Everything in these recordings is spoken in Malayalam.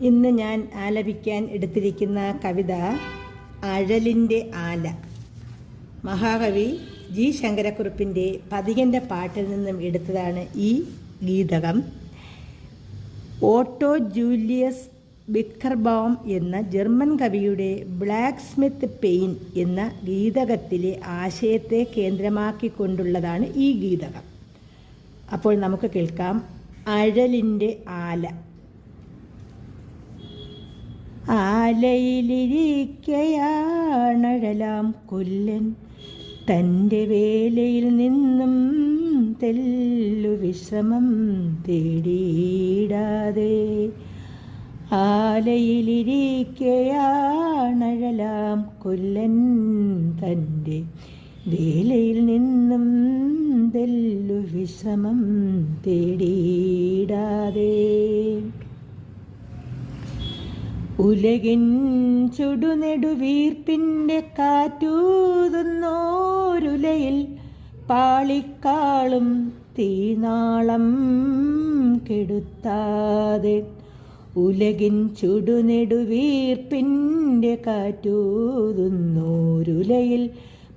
ഇന്ന് ഞാൻ ആലപിക്കാൻ എടുത്തിരിക്കുന്ന കവിത അഴലിന്റെ ആല. മഹാകവി ജി ശങ്കരക്കുറുപ്പിന്റെ പതികന്റെ പാട്ടിൽ നിന്നും എടുത്തതാണ് ഈ ഗീതകം. ഓട്ടോ ജൂലിയസ് ബിക്കർബോം എന്ന ജർമ്മൻ കവിയുടെ ബ്ലാക്ക് സ്മിത്ത് പെയിൻ എന്ന ഗീതകത്തിലെ ആശയത്തെ കേന്ദ്രമാക്കിക്കൊണ്ടുള്ളതാണ് ഈ ഗീതകം. അപ്പോൾ നമുക്ക് കേൾക്കാം. അഴലിന്റെ ആല. ആലയിലിരിക്കയാണഴലാം കൊല്ലൻ. തന്റെ വേലയിൽ നിന്നും തെല്ലു വിശ്രമം തേടിയിടാതെ ആലയിലിരിക്കയാണഴലാം കൊല്ലൻ. തന്റെ വേലയിൽ നിന്നും തെല്ലു വിശ്രമം തേടിയിടാതെ ഉലകിൻ ചുടുനെടുവീർപ്പിന്റെ കാറ്റൂതുന്നോരുലയിൽ പാളിക്കാളും തീനാളം കെടുത്താതെ. ഉലകിൻ ചുടുനെടുവീർപ്പിന്റെ കാറ്റൂതുന്നോരുലയിൽ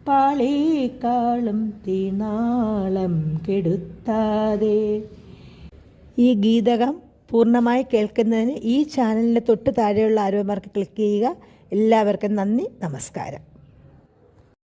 പാളിക്കാളും തീനാളം കെടുത്താതെ. ഈ ഗീതകം പൂർണമായി കേൾക്കുന്നതിന് ഈ ചാനലിന്റെ തൊട്ട് താഴെയുള്ള ആരോമാർക്ക് ക്ലിക്ക് ചെയ്യുക. എല്ലാവർക്കും നന്ദി നമസ്കാരം.